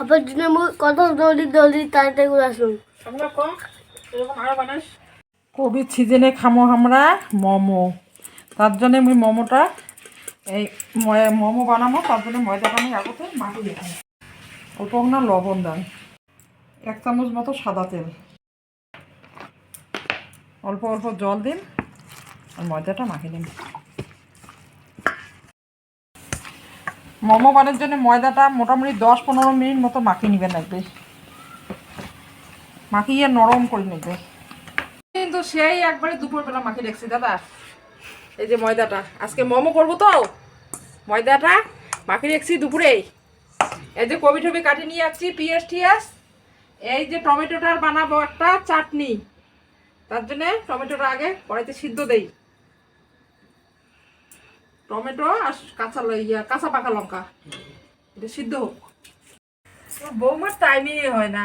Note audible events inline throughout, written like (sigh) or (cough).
খাবার জন্য মুই কত দৌড়ি দৌড়ি তাড়াতাড়ি করে আসুন। আমরা কম? এরকম আরও বানাস। কোভিড সিজনে খামো আমরা মোমো। তার জন্য আমি মোমোটা এই মোমো বানাবো তার জন্য ময়দাটা আমি আগতে মাটি দিলাম অল্প না লবণ দেন। এক চামচ মতো সাদা তেল। অল্প অল্প জল দিন আর ময়দাটা মাখিয়ে দিন মোমো বানার জন্য ময়দাটা মোটামুটি দশ পনেরো মিনিট মতো মাখিয়ে নেবেন লাগবে মাখিয়ে নরম করে নেবে কিন্তু সেই একবারে দুপুরবেলা মাখিয়ে রেখেছি, দাদা। এই যে ময়দাটা। আজকে মোমো করব তো। ময়দাটা মাখিয়ে রেখেছি দুপুরেই। এই যে কবি টবি কাটি নিয়ে যাচ্ছি পিঁয়াজ টিয়াজ। এই যে টমেটোটার বানাবো একটা, চাটনি। তার জন্যে টমেটোটা আগে কড়াইতে সিদ্ধ দেই। টমেটো আর কাঁচা ইয়া কাঁচা পাকা লঙ্কা। এটা সিদ্ধ হোক। বৌমার টাইমই হয় না।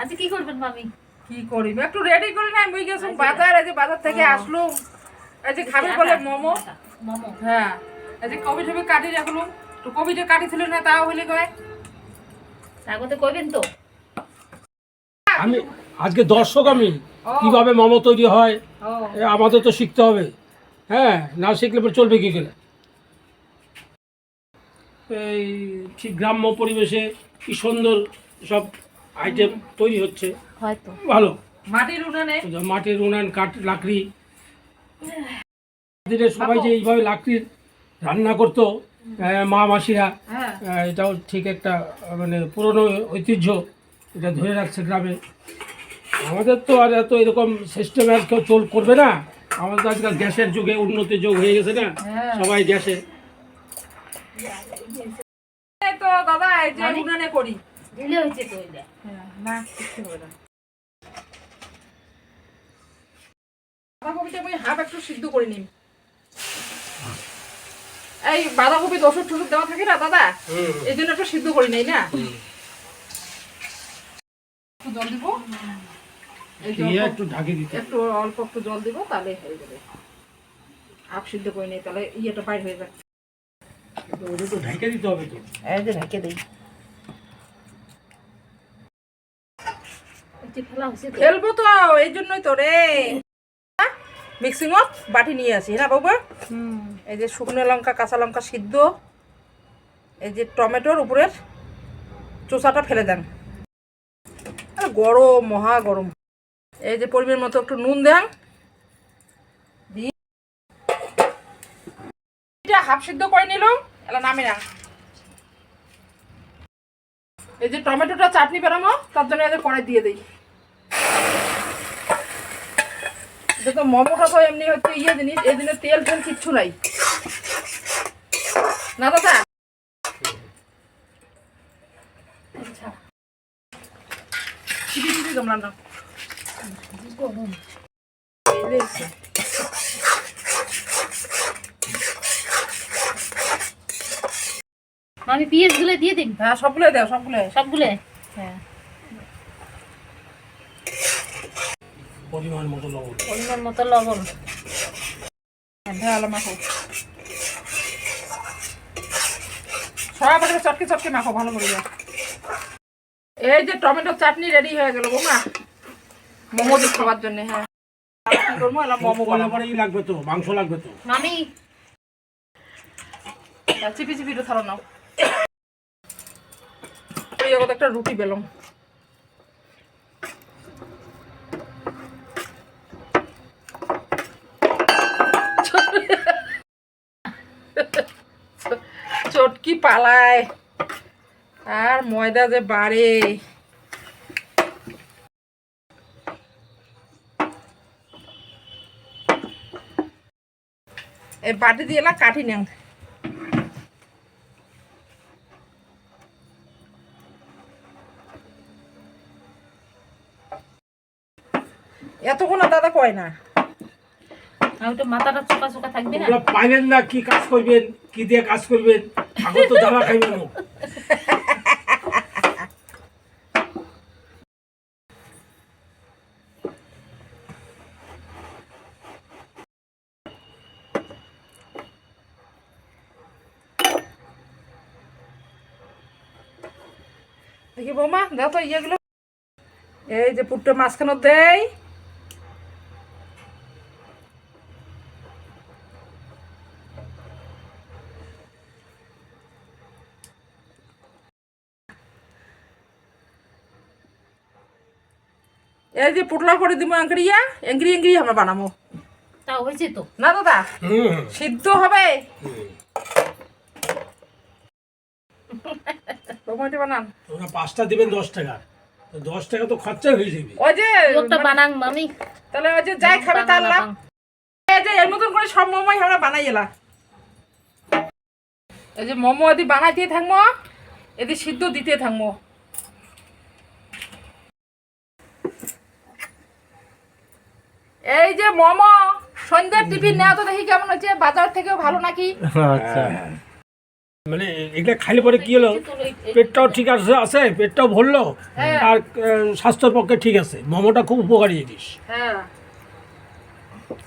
আজকে কি করবেন মামি? কি করি একটু রেডি করি না মুই গেছি বাজার এই যে বাজার থেকে আসলো এই যে খাবে বলে মোমো। মোমো। হ্যাঁ এই যে কবি টবি কাটি রাখল তো কবিটা কাটি ছিল না তাও হইলে কয়। স্বাগত করবেন তো। আমি আজকে দর্শক আমি কীভাবে মোমো তৈরি হয় এ আমাদের তো শিখতে হবে। হ্যাঁ না শিখলে পরে চলবে কী করে? এই ঠিক গ্রাম্য পরিবেশে কি সুন্দর সব আইটেম তৈরি হচ্ছে। হয়তো। ভালো। মাটির উনানে? মাটির উনান কাঠ লাকড়ি। দিনে সবাই যে এইভাবে লাকড়ির রান্না করতো মা মাসিরা হ্যাঁ। এটাও ঠিক একটা মানে পুরনো ঐতিহ্য এটা ধরে রাখছে গ্রামে। আমাদের তো আর এত এরকম সিস্টেম আর কেউ চল করবে না। আমাদের তো আজকাল গ্যাসের যুগে উন্নতি যুগ হয়ে গেছে না? হ্যাঁ। সবাই গ্যাসে। এই তো দাদা এই উনানে করি। ঢিলে হয়েছে তো এটা। হ্যাঁ, না কিচ্ছু হবে না। বাঁধাকপিটা আমি হাফ একটু সিদ্ধ করে নিন এই বাঁধাকপি দশর টসর দেওয়া থাকে না দাদা? এই জন্য একটু সিদ্ধ করে নেই না? একটু জল দিব? একটু ঢাকি দিতে। একটু অল্প একটু জল দিব তাহলে হয়ে যাবে। হাফ সিদ্ধ করে নেই তাহলে ইয়েটা বাইর হয়ে যাবে ওটা তো ঢেকে দিতে হবে তো। এই যে ঢেকে দিই। একটু ফেলা হয়েছে তো। খেলব তো এই জন্যই তো রে। মিক্সিং বাটি নিয়ে আসি না বাবা? হুম। এই যে শুকনো লঙ্কা কাঁচা লঙ্কা সিদ্ধ। এই যে টমেটোর উপরের চোষাটা ফেলে দেন। আর গরম মহা গরম। এই যে পরিমাণ মতো একটু নুন দেন। হাফ সিদ্ধ করে নিলাম। এলা নামে না। এই যে টমেটোটা চাটনি বেরামো তার জন্য এদের কড়াই দিয়ে দিই। এটা তো মোমোটা তো এমনি হচ্ছে ইয়ে জিনিস, এই দিনে তেল ফেল কিচ্ছু নাই। না দাদা? চিপি না এই পিএসগুলো দিয়ে দিন। হ্যাঁ সবগুলো দাও সবগুলো। সবগুলো? হ্যাঁ। পরিমাণ মতো লবণ। পরিমাণ মতো লবণ। হ্যাঁ আলো মাখো। সব চটকে চটকে মাখো ভালো করে। যাও এই যে টমেটো চাটনি রেডি হয়ে গেল বৌমা। মোমো খাওয়ার জন্য হ্যাঁ। কি করব? এলা মোমো মোমো বানাবো লাগবে তো মাংস লাগবে তো। মামি চিপি চিপি একটু থারো নাও। এই জগৎ একটা রুটি পেলাম। চটকি পালায়। আর ময়দা যে বাড়ে। বাটি দিয়ে না কাটি নেন। এতক্ষণ আর দাদা কয় না? ওটা মাথাটা চোকা চোকা থাকবে না? পাইলেন না কি কাজ করবেন কি দিয়ে কাজ করবেন (laughs) তো দাদা খাইবেন দেখি বৌমা দাও তো ইয়েগুলো। এই যে পুটটা মাঝখানে দেই। এই যে পুটলা করে দিব আঙ্কড়িয়া এঙ্গরি এঙ্গরি আমরা বানাবো তাও হয়েছে তো। না দাদা সিদ্ধ হবে। টমেটো বানান। ওরা পাঁচটা দিবেন দশ টাকা। দশ টাকা তো খরচা হয়ে যাবে। ওই যে একটা বানাং মামি। তাহলে ওই যে যাই খাবে তার লাভ। এই যে এর মতন করে সব মোমোই আমরা বানাই এলাম এই যে মোমো এদি বানাইতে থাকব এদি সিদ্ধ দিতে থাকব। এই যে মোমো সন্ধ্যার টিফিন নেওয়া তো দেখি কেমন হচ্ছে বাজার থেকেও ভালো নাকি? মানে এগুলা খাইলে পরে কি হলো? পেটটাও ঠিক আছে আছে পেটটাও ভরলো হ্যাঁ। আর স্বাস্থ্যের পক্ষে ঠিক আছে। মোমোটা খুব উপকারী জিনিস। হ্যাঁ।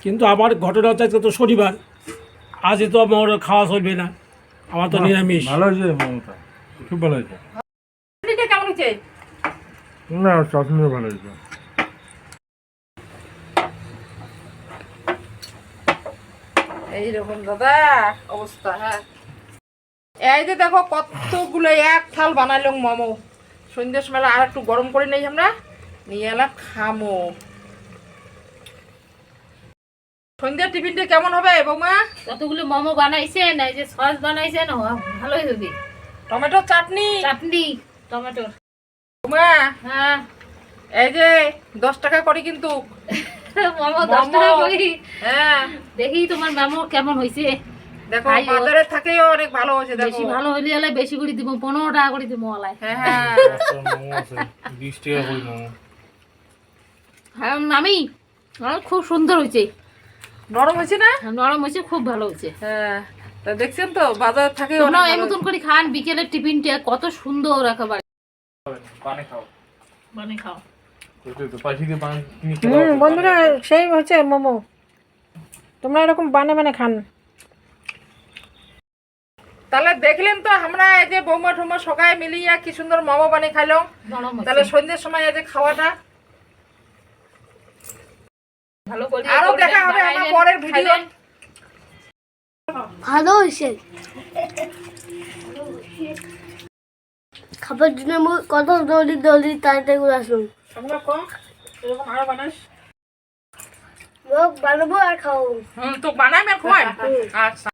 কিন্তু আমার ঘটনা হচ্ছে আজকে তো শনিবার। আজই তো আমার খাওয়া চলবে না। আমার তো নিরামিষ। ভালো হয়েছে মোমোটা। খুব ভালো হয়েছে। কেমন না চাটনিও ভালো হয়েছে। এইরকম দাদা অবস্থা হ্যাঁ। এই যে দেখো কতগুলো এক থাল বানাইলাম মোমো। সন্ধ্যের সময় আর একটু গরম করে নেই আমরা। নিয়ে এলাম খামো। সন্ধ্যার টিফিনটা কেমন হবে বৌমা? কতগুলো মোমো বানাইছেন? এই যে সস বানাইছেন ভালোই হবে। টমেটো চাটনি? চাটনি টমেটোর বৌমা হ্যাঁ। এই যে দশ টাকা করে কিন্তু। (laughs) মোমো দশ টাকা করি। হ্যাঁ। দেখি তোমার মোমো কেমন হয়েছে দেখো বাজারে থাকেও অনেক ভালো হয়েছে দেখো। বেশি ভালো হইলে হলে বেশি করে দিব পনেরো টাকা করে দিব হ্যাঁ হ্যাঁ। টাকা করে মোমো। হ্যাঁ আমি খুব সুন্দর হয়েছে। নরম হয়েছে না? নরম হয়েছে খুব ভালো হয়েছে। হ্যাঁ তা দেখছেন তো বাজার থাকে এই মতন করে খান বিকেলের টিফিনটা কত সুন্দর একেবারে। পানি খাও। বন্ধুরা সেই হচ্ছে মোমো। তোমরা এরকম বানে বানে খান। তাহলে দেখলেন তো আমরা এই যে বৌমা ঠৌমা সবাই মিলিয়ে কি সুন্দর মোমো বানিয়ে খাইলো নরম তাহলে সন্ধ্যের সময় এই যে খাওয়াটা। ভালো আরও দেখা হবে আমার পরের ভিডিও ভালো হয়েছে। খাবার জন্য কত দৌড়ি দৌড়ি তাড়াতাড়ি করে আসুন। বানাবো আর খাব হুম তো বানাই আমি খোয়াই। আচ্ছা।